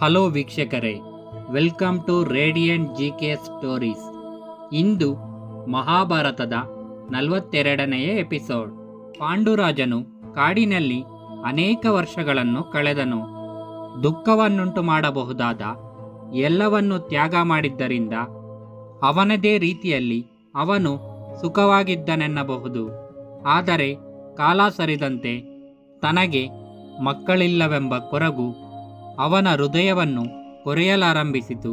Hello ವೀಕ್ಷಕರೇ, welcome to radiant G K stories. ಇಂದು ಮಹಾಭಾರತದ ನಲವತ್ತೆರಡನೆಯ ಎಪಿಸೋಡ್. ಪಾಂಡುರಾಜನು ಕಾಡಿನಲ್ಲಿ ಅನೇಕ ವರ್ಷಗಳನ್ನು ಕಳೆದನು. ದುಃಖವನ್ನುಂಟು ಮಾಡಬಹುದಾದ ಎಲ್ಲವನ್ನು ತ್ಯಾಗ ಮಾಡಿದ್ದರಿಂದ ಅವನದೇ ರೀತಿಯಲ್ಲಿ ಅವನು ಸುಖವಾಗಿದ್ದನೆನ್ನಬಹುದು. ಆದರೆ ಕಾಲ ಸರಿದಂತೆ ತನಗೆ ಮಕ್ಕಳಿಲ್ಲವೆಂಬ ಕೊರಗು ಅವನ ಹೃದಯವನ್ನು ಕೊರೆಯಲಾರಂಭಿಸಿತು.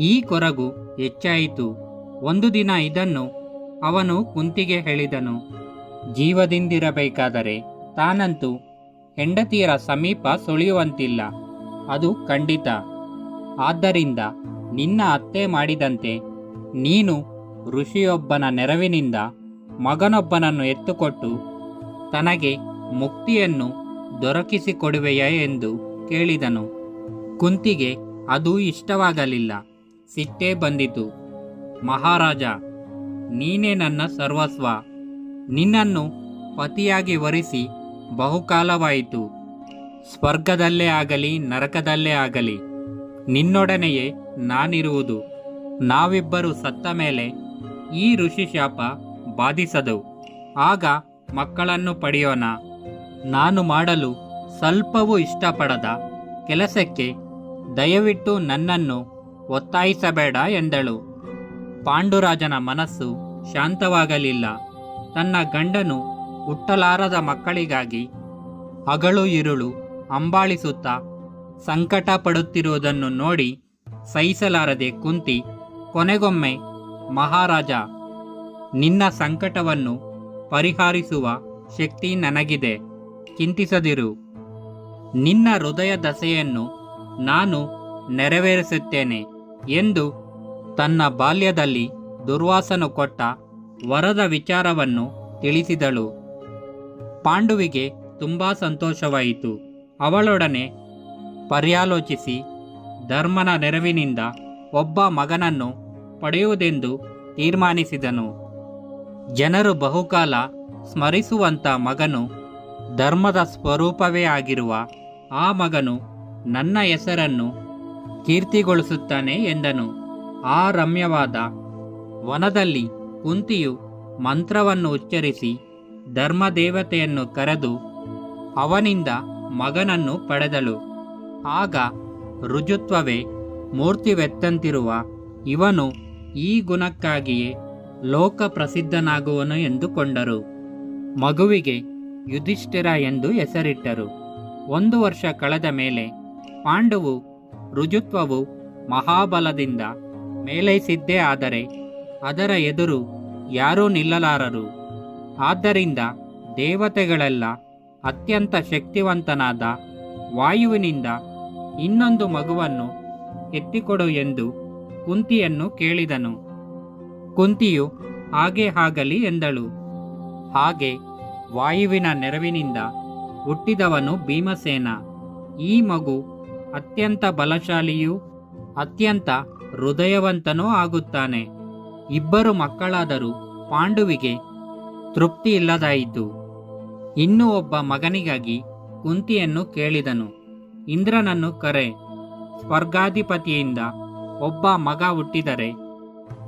ಈ ಕೊರಗು ಹೆಚ್ಚಾಯಿತು. ಒಂದು ದಿನ ಇದನ್ನು ಅವನು ಕುಂತಿಗೆ ಹೇಳಿದನು, ಜೀವದಿಂದಿರಬೇಕಾದರೆ ತಾನಂತೂ ಹೆಂಡತಿಯರ ಸಮೀಪ ಸುಳಿಯುವಂತಿಲ್ಲ. ಅದು ಖಂಡಿತ. ಆದ್ದರಿಂದ ನಿನ್ನ ಅತ್ತೆ ಮಾಡಿದಂತೆ ನೀನು ಋಷಿಯೊಬ್ಬನ ನೆರವಿನಿಂದ ಮಗನೊಬ್ಬನನ್ನು ಎತ್ತುಕೊಟ್ಟು ತನಗೆ ಮುಕ್ತಿಯನ್ನು ದೊರಕಿಸಿಕೊಡುವೆಯೇ ಎಂದು ಕೇಳಿದನು. ಕುಂತಿಗೆ ಅದು ಇಷ್ಟವಾಗಲಿಲ್ಲ. ಸಿಟ್ಟೇ ಬಂದಿತು. ಮಹಾರಾಜ, ನೀನೇ ನನ್ನ ಸರ್ವಸ್ವ. ನಿನ್ನನ್ನು ಪತಿಯಾಗಿ ವರಿಸಿ ಬಹುಕಾಲವಾಯಿತು. ಸ್ವರ್ಗದಲ್ಲೇ ಆಗಲಿ, ನರಕದಲ್ಲೇ ಆಗಲಿ, ನಿನ್ನೊಡನೆಯೇ ನಾನಿರುವುದು. ನಾವಿಬ್ಬರು ಸತ್ತ ಮೇಲೆ ಈ ಋಷಿ ಶಾಪ ಬಾಧಿಸದು. ಆಗ ಮಕ್ಕಳನ್ನು ಪಡೆಯೋಣ. ನಾನು ಮಾಡಲು ಸ್ವಲ್ಪವೂ ಇಷ್ಟಪಡದ ಕೆಲಸಕ್ಕೆ ದಯವಿಟ್ಟು ನನ್ನನ್ನು ಒತ್ತಾಯಿಸಬೇಡ ಎಂದಳು. ಪಾಂಡುರಾಜನ ಮನಸ್ಸು ಶಾಂತವಾಗಲಿಲ್ಲ. ತನ್ನ ಗಂಡನು ಹುಟ್ಟಲಾರದ ಮಕ್ಕಳಿಗಾಗಿ ಹಗಳು ಇರುಳು ಅಂಬಾಳಿಸುತ್ತಾ ಸಂಕಟ ಪಡುತ್ತಿರುವುದನ್ನು ನೋಡಿ ಸಹಿಸಲಾರದೆ ಕುಂತಿ ಕೊನೆಗೊಮ್ಮೆ, ಮಹಾರಾಜ, ನಿನ್ನ ಸಂಕಟವನ್ನು ಪರಿಹರಿಸುವ ಶಕ್ತಿ ನನಗಿದೆ. ಚಿಂತಿಸದಿರು. ನಿನ್ನ ಹೃದಯ ದಸೆಯನ್ನು ನಾನು ನೆರವೇರಿಸುತ್ತೇನೆ ಎಂದು ತನ್ನ ಬಾಲ್ಯದಲ್ಲಿ ದುರ್ವಾಸನು ಕೊಟ್ಟ ವರದ ವಿಚಾರವನ್ನು ತಿಳಿಸಿದಳು. ಪಾಂಡುವಿಗೆ ತುಂಬ ಸಂತೋಷವಾಯಿತು. ಅವಳೊಡನೆ ಪರ್ಯಾಲೋಚಿಸಿ, ಧರ್ಮನ ನೆರವಿನಿಂದ ಒಬ್ಬ ಮಗನನ್ನು ಪಡೆಯುವುದೆಂದು ತೀರ್ಮಾನಿಸಿದನು. ಜನರು ಬಹುಕಾಲ ಸ್ಮರಿಸುವಂಥ ಮಗನು ಧರ್ಮದ ಸ್ವರೂಪವೇ ಆಗಿರುವ ಆ ಮಗನು ನನ್ನ ಹೆಸರನ್ನು ಕೀರ್ತಿಗೊಳಿಸುತ್ತಾನೆ ಎಂದನು. ಆ ರಮ್ಯವಾದ ವನದಲ್ಲಿ ಕುಂತಿಯು ಮಂತ್ರವನ್ನು ಉಚ್ಚರಿಸಿ ಧರ್ಮದೇವತೆಯನ್ನು ಕರೆದು ಅವನಿಂದ ಮಗನನ್ನು ಪಡೆದಳು. ಆಗ ರುಜುತ್ವವೇ ಮೂರ್ತಿವೆತ್ತಂತಿರುವ ಇವನು ಈ ಗುಣಕ್ಕಾಗಿಯೇ ಲೋಕ ಪ್ರಸಿದ್ಧನಾಗುವನು ಎಂದುಕೊಂಡರು. ಮಗುವಿಗೆ ಯುಧಿಷ್ಠಿರ ಎಂದು ಹೆಸರಿಟ್ಟರು. ಒಂದು ವರ್ಷ ಕಳೆದ ಮೇಲೆ ಪಾಂಡವು ರುಜುತ್ವವು ಮಹಾಬಲದಿಂದ ಮೇಲೈಸಿದ್ದೇ ಆದರೆ ಅದರ ಎದುರು ಯಾರೂ ನಿಲ್ಲಲಾರರು. ಆದ್ದರಿಂದ ದೇವತೆಗಳೆಲ್ಲ ಅತ್ಯಂತ ಶಕ್ತಿವಂತನಾದ ವಾಯುವಿನಿಂದ ಇನ್ನೊಂದು ಮಗುವನ್ನು ಎತ್ತಿಕೊಡು ಎಂದು ಕುಂತಿಯನ್ನು ಕೇಳಿದನು. ಕುಂತಿಯು ಹಾಗೆ ಆಗಲಿ ಎಂದಳು. ಹಾಗೆ ವಾಯುವಿನ ನೆರವಿನಿಂದ ಹುಟ್ಟಿದವನು ಭೀಮಸೇನ. ಈ ಮಗು ಅತ್ಯಂತ ಬಲಶಾಲಿಯೂ ಅತ್ಯಂತ ಹೃದಯವಂತನೂ ಆಗುತ್ತಾನೆ. ಇಬ್ಬರು ಮಕ್ಕಳಾದರೂ ಪಾಂಡುವಿಗೆ ತೃಪ್ತಿ ಇಲ್ಲದಾಯಿತು. ಇನ್ನು ಒಬ್ಬ ಮಗನಿಗಾಗಿ ಕುಂತಿಯನ್ನು ಕೇಳಿದನು. ಇಂದ್ರನನ್ನು ಕರೆ ಸ್ವರ್ಗಾಧಿಪತಿಯಿಂದ ಒಬ್ಬ ಮಗ ಹುಟ್ಟಿದರೆ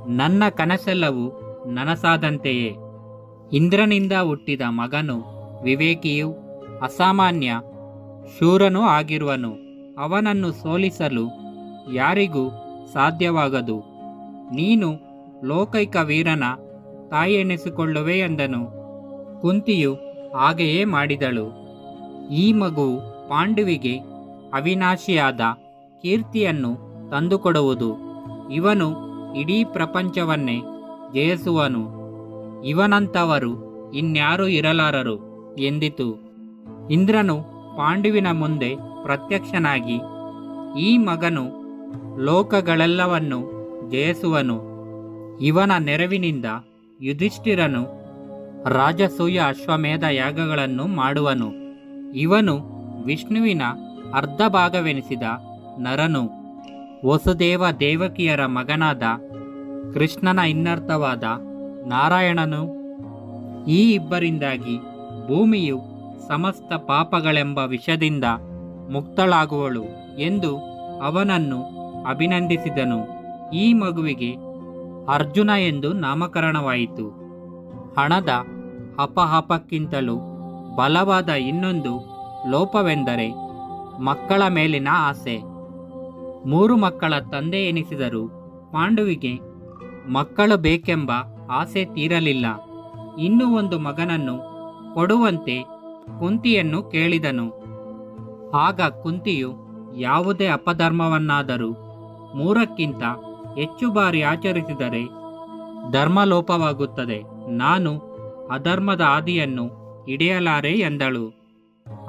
ನನ್ನ ಕನಸೆಲ್ಲವೂ ನನಸಾದಂತೆಯೇ. ಇಂದ್ರನಿಂದ ಹುಟ್ಟಿದ ಮಗನು ವಿವೇಕಿಯೂ ಅಸಾಮಾನ್ಯ. ಶೂರನೂ ಆಗಿರುವನು, ಅವನನ್ನು ಸೋಲಿಸಲು ಯಾರಿಗೂ ಸಾಧ್ಯವಾಗದು. ನೀನು ಲೋಕೈಕ ವೀರನ ತಾಯಿಯೆನಿಸಿಕೊಳ್ಳುವೆ ಎಂದನು. ಕುಂತಿಯು ಹಾಗೆಯೇ ಮಾಡಿದಳು. ಈ ಮಗು ಪಾಂಡುವಿಗೆ ಅವಿನಾಶಿಯಾದ ಕೀರ್ತಿಯನ್ನು ತಂದುಕೊಡುವುದು. ಇವನು ಇಡೀ ಪ್ರಪಂಚವನ್ನೇ ಜಯಿಸುವನು. ಇವನಂತವರು ಇನ್ಯಾರೂ ಇರಲಾರರು ಎಂದಿತು. ಇಂದ್ರನು ಪಾಂಡುವಿನ ಮುಂದೆ ಪ್ರತ್ಯಕ್ಷನಾಗಿ, ಈ ಮಗನು ಲೋಕಗಳೆಲ್ಲವನ್ನು ಜಯಿಸುವನು. ಇವನ ನೆರವಿನಿಂದ ಯುಧಿಷ್ಠಿರನು ರಾಜಸೂಯ ಅಶ್ವಮೇಧ ಯಾಗಗಳನ್ನು ಮಾಡುವನು. ಇವನು ವಿಷ್ಣುವಿನ ಅರ್ಧ ಭಾಗವೆನಿಸಿದ ನರನು. ವಸುದೇವ ದೇವಕಿಯರ ಮಗನಾದ ಕೃಷ್ಣನ ಇನ್ನರ್ಥವಾದ ನಾರಾಯಣನು ಈ ಇಬ್ಬರಿಂದಾಗಿ ಭೂಮಿಯು ಸಮಸ್ತ ಪಾಪಗಳೆಂಬ ವಿಷದಿಂದ ಮುಕ್ತಳಾಗುವಳು ಎಂದು ಅವನನ್ನು ಅಭಿನಂದಿಸಿದನು. ಈ ಮಗುವಿಗೆ ಅರ್ಜುನ ಎಂದು ನಾಮಕರಣವಾಯಿತು. ಹಣದ ಹಪಹಪಕ್ಕಿಂತಲೂ ಬಲವಾದ ಇನ್ನೊಂದು ಲೋಪವೆಂದರೆ ಮಕ್ಕಳ ಮೇಲಿನ ಆಸೆ. ಮೂರು ಮಕ್ಕಳ ತಂದೆ ಎನಿಸಿದರು ಪಾಂಡುವಿಗೆ ಮಕ್ಕಳು ಬೇಕೆಂಬ ಆಸೆ ತೀರಲಿಲ್ಲ. ಇನ್ನೂ ಒಂದು ಮಗನನ್ನು ಕೊಡುವಂತೆ ಕುಂತಿಯನ್ನು ಕೇಳಿದನು. ಆಗ ಕುಂತಿಯು, ಯಾವುದೇ ಅಪಧರ್ಮವನ್ನಾದರೂ ಮೂರಕ್ಕಿಂತ ಹೆಚ್ಚು ಬಾರಿ ಆಚರಿಸಿದರೆ ಧರ್ಮಲೋಪವಾಗುತ್ತದೆ. ನಾನು ಅಧರ್ಮದ ಆದಿಯನ್ನು ಹಿಡಿಯಲಾರೆ ಎಂದಳು.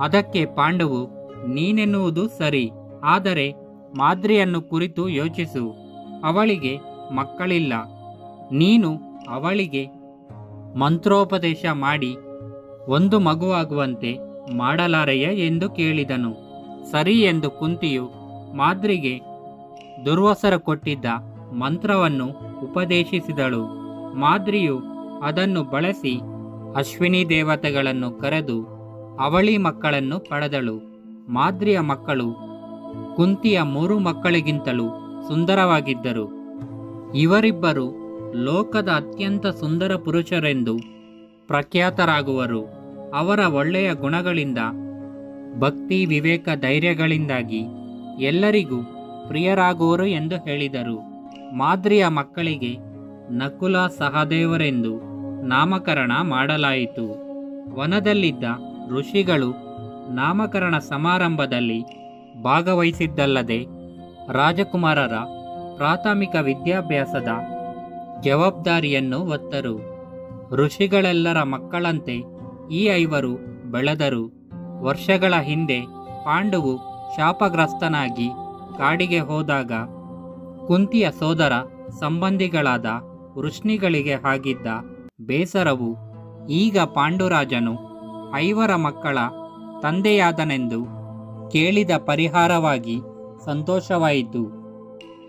ಅದಕ್ಕೆ ಪಾಂಡವು, ನೀನೆನ್ನುವುದು ಸರಿ, ಆದರೆ ಮಾದ್ರಿಯನ್ನು ಕುರಿತು ಯೋಚಿಸು. ಅವಳಿಗೆ ಮಕ್ಕಳಿಲ್ಲ. ನೀನು ಅವಳಿಗೆ ಮಂತ್ರೋಪದೇಶ ಮಾಡಿ ಒಂದು ಮಗುವಾಗುವಂತೆ ಮಾಡಲಾರೆಯ ಎಂದು ಕೇಳಿದನು. ಸರಿ ಎಂದು ಕುಂತಿಯು ಮಾದ್ರಿಗೆ ದುರ್ವಸರ ಕೊಟ್ಟಿದ್ದ ಮಂತ್ರವನ್ನು ಉಪದೇಶಿಸಿದಳು. ಮಾದ್ರಿಯು ಅದನ್ನು ಬಳಸಿ ಅಶ್ವಿನಿ ದೇವತೆಗಳನ್ನು ಕರೆದು ಅವಳಿ ಮಕ್ಕಳನ್ನು ಪಡೆದಳು. ಮಾದ್ರಿಯ ಮಕ್ಕಳು ಕುಂತಿಯ ಮೂರು ಮಕ್ಕಳಿಗಿಂತಲೂ ಸುಂದರವಾಗಿದ್ದರು. ಇವರಿಬ್ಬರು ಲೋಕದ ಅತ್ಯಂತ ಸುಂದರ ಪುರುಷರೆಂದು ಪ್ರಖ್ಯಾತರಾಗುವರು. ಅವರ ಒಳ್ಳೆಯ ಗುಣಗಳಿಂದ, ಭಕ್ತಿ, ವಿವೇಕ, ಧೈರ್ಯಗಳಿಂದಾಗಿ ಎಲ್ಲರಿಗೂ ಪ್ರಿಯರಾಗುವರು ಎಂದು ಹೇಳಿದರು. ಮಾದ್ರಿಯ ಮಕ್ಕಳಿಗೆ ನಕುಲ ಸಹದೇವರೆಂದು ನಾಮಕರಣ ಮಾಡಲಾಯಿತು. ವನದಲ್ಲಿದ್ದ ಋಷಿಗಳು ನಾಮಕರಣ ಸಮಾರಂಭದಲ್ಲಿ ಭಾಗವಹಿಸಿದ್ದಲ್ಲದೆ ರಾಜಕುಮಾರರ ಪ್ರಾಥಮಿಕ ವಿದ್ಯಾಭ್ಯಾಸದ ಜವಾಬ್ದಾರಿಯನ್ನು ಹೊತ್ತರು. ಋಷಿಗಳೆಲ್ಲರ ಮಕ್ಕಳಂತೆ ಈ ಐವರು ಬೆಳೆದರು ವರ್ಷಗಳ ಹಿಂದೆ ಪಾಂಡವು ಶಾಪಗ್ರಸ್ತನಾಗಿ ಕಾಡಿಗೆ ಹೋದಾಗ ಕುಂತಿಯ ಸೋದರ ಸಂಬಂಧಿಗಳಾದ ವೃಷ್ಣಿಗಳಿಗೆ ಆಗಿದ್ದ ಬೇಸರವು ಈಗ ಪಾಂಡುರಾಜನು ಐವರ ಮಕ್ಕಳ ತಂದೆಯಾದನೆಂದು ಕೇಳಿದ ಪರಿಹಾರವಾಗಿ ಸಂತೋಷವಾಯಿತು.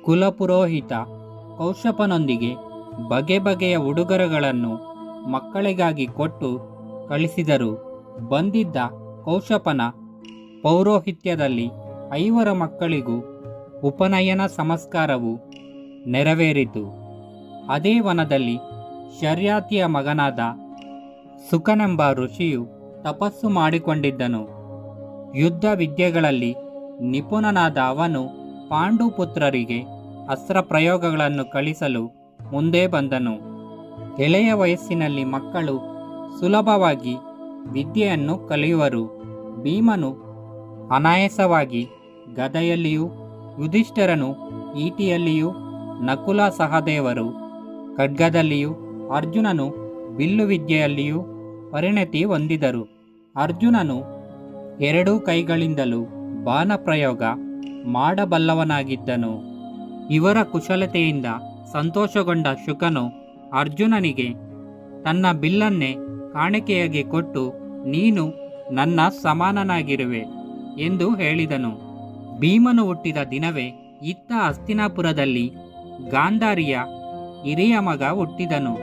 ಕುಲಪುರೋಹಿತ ಕೌಶಪನೊಂದಿಗೆ ಬಗೆ ಬಗೆಯ ಉಡುಗೊರೆಗಳನ್ನು ಮಕ್ಕಳಿಗಾಗಿ ಕೊಟ್ಟು ಕಳಿಸಿದರು. ಬಂದಿದ್ದ ಕೌಶಪನ ಪೌರೋಹಿತ್ಯದಲ್ಲಿ ಐವರ ಮಕ್ಕಳಿಗೂ ಉಪನಯನ ಸಂಸ್ಕಾರವು ನೆರವೇರಿತು. ಅದೇ ವನದಲ್ಲಿ ಶರ್ಯಾತಿಯ ಮಗನಾದ ಸುಖನೆಂಬ ಋಷಿಯು ತಪಸ್ಸು ಮಾಡಿಕೊಂಡಿದ್ದನು. ಯುದ್ಧ ವಿದ್ಯೆಗಳಲ್ಲಿ ನಿಪುಣನಾದ ಅವನು ಪಾಂಡುಪುತ್ರರಿಗೆ ಅಸ್ತ್ರ ಪ್ರಯೋಗಗಳನ್ನು ಕಳಿಸಲು ಮುಂದೆ ಬಂದನು. ಎಳೆಯ ವಯಸ್ಸಿನಲ್ಲಿ ಮಕ್ಕಳು ಸುಲಭವಾಗಿ ವಿದ್ಯೆಯನ್ನು ಕಲಿಯುವರು. ಭೀಮನು ಅನಾಯಾಸವಾಗಿ ಗದೆಯಲ್ಲಿಯೂ, ಯುಧಿಷ್ಠರನು ಈಟಿಯಲ್ಲಿಯೂ, ನಕುಲ ಸಹದೇವರು ಖಡ್ಗದಲ್ಲಿಯೂ, ಅರ್ಜುನನು ಬಿಲ್ಲು ವಿದ್ಯೆಯಲ್ಲಿಯೂ ಪರಿಣತಿ ಹೊಂದಿದರು. ಅರ್ಜುನನು ಎರಡೂ ಕೈಗಳಿಂದಲೂ ಬಾಣಪ್ರಯೋಗ ಮಾಡಬಲ್ಲವನಾಗಿದ್ದನು. ಇವರ ಕುಶಲತೆಯಿಂದ ಸಂತೋಷಗೊಂಡ ಶುಕನು ಅರ್ಜುನನಿಗೆ ತನ್ನ ಬಿಲ್ಲನ್ನೇ ಕಾಣಿಕೆಯಾಗಿ ಕೊಟ್ಟು, ನೀನು ನನ್ನ ಸಮಾನನಾಗಿರುವೆ ಎಂದು ಹೇಳಿದನು. ಭೀಮನು ಹುಟ್ಟಿದ ದಿನವೇ ಇತ್ತ ಹಸ್ತಿನಾಪುರದಲ್ಲಿ ಗಾಂಧಾರಿಯ ಹಿರಿಯ ಮಗ ಹುಟ್ಟಿದನು.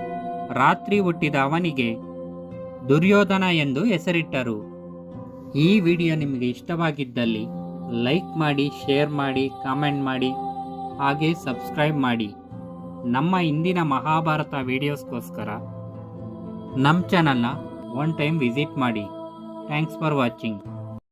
ರಾತ್ರಿ ಹುಟ್ಟಿದ ಅವನಿಗೆ ದುರ್ಯೋಧನ ಎಂದು ಹೆಸರಿಟ್ಟರು. ಈ ವಿಡಿಯೋ ನಿಮಗೆ ಇಷ್ಟವಾಗಿದ್ದಲ್ಲಿ ಲೈಕ್ ಮಾಡಿ, ಶೇರ್ ಮಾಡಿ, ಕಾಮೆಂಟ್ ಮಾಡಿ, ಹಾಗೆ ಸಬ್ಸ್ಕ್ರೈಬ್ ಮಾಡಿ. ನಮ್ಮ ಇಂದಿನ ಮಹಾಭಾರತ ವಿಡಿಯೋಸ್ಗೋಸ್ಕರ ನಮ್ಮ ಚಾನಲ್ನ ಒನ್ ಟೈಮ್ ವಿಸಿಟ್ ಮಾಡಿ. Thanks for watching